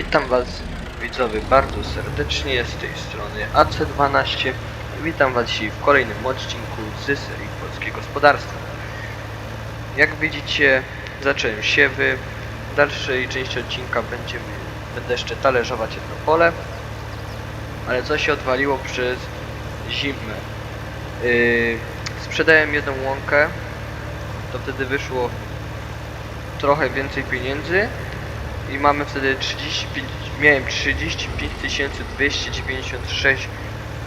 Witam Was widzowie bardzo serdecznie z tej strony AC12. Witam Was dzisiaj w kolejnym odcinku z serii Polskie Gospodarstwo. Jak widzicie zacząłem siewy. W dalszej części odcinka będziemy, będę jeszcze talerzować jedno pole. Ale co się odwaliło przez zimę. Yy, sprzedałem jedną łąkę. To wtedy wyszło trochę więcej pieniędzy i mamy wtedy 35, miałem 35 296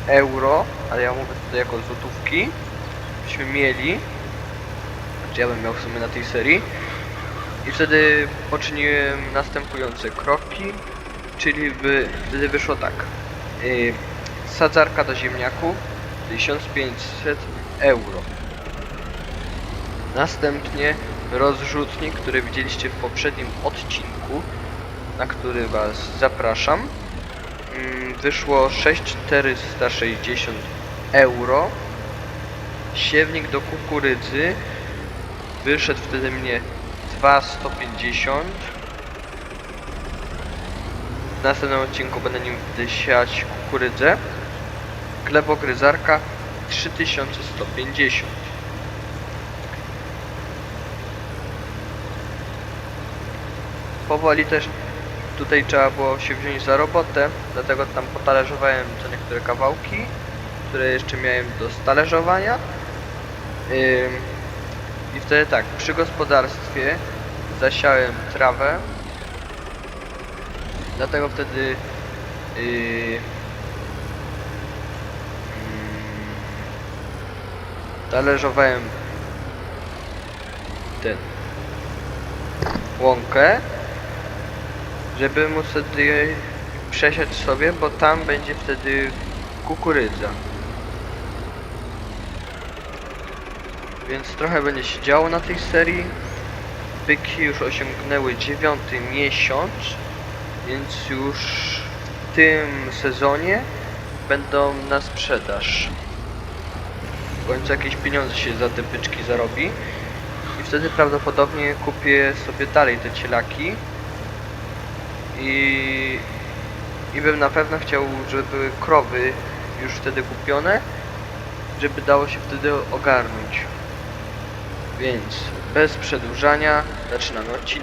euro, ale ja mówię tutaj jako złotówki, byśmy mieli, znaczy ja bym miał w sumie na tej serii i wtedy poczyniłem następujące kroki, czyli by, wtedy wyszło tak, yy, sadzarka do ziemniaków 1500 euro. Następnie rozrzutnik, który widzieliście w poprzednim odcinku, na który Was zapraszam. Mm, Wyszło 6460 euro. Siewnik do kukurydzy wyszedł wtedy mnie 2150. W następnym odcinku będę nim wtedy siać kukurydzę. Glebogryzarka 3150. powoli też tutaj trzeba było się wziąć za robotę, dlatego tam potalerzowałem co niektóre kawałki, które jeszcze miałem do stalerzowania. I wtedy tak, przy gospodarstwie zasiałem trawę, dlatego wtedy yy, talerzowałem ten łąkę żeby móc wtedy przesiać sobie, bo tam będzie wtedy kukurydza. Więc trochę będzie się działo na tej serii. Byki już osiągnęły dziewiąty miesiąc, więc już w tym sezonie będą na sprzedaż. W końcu jakieś pieniądze się za te byczki zarobi. I wtedy prawdopodobnie kupię sobie dalej te cielaki i, i bym na pewno chciał, żeby były krowy już wtedy kupione, żeby dało się wtedy ogarnąć. Więc bez przedłużania zaczynamy odcinek.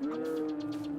Hum...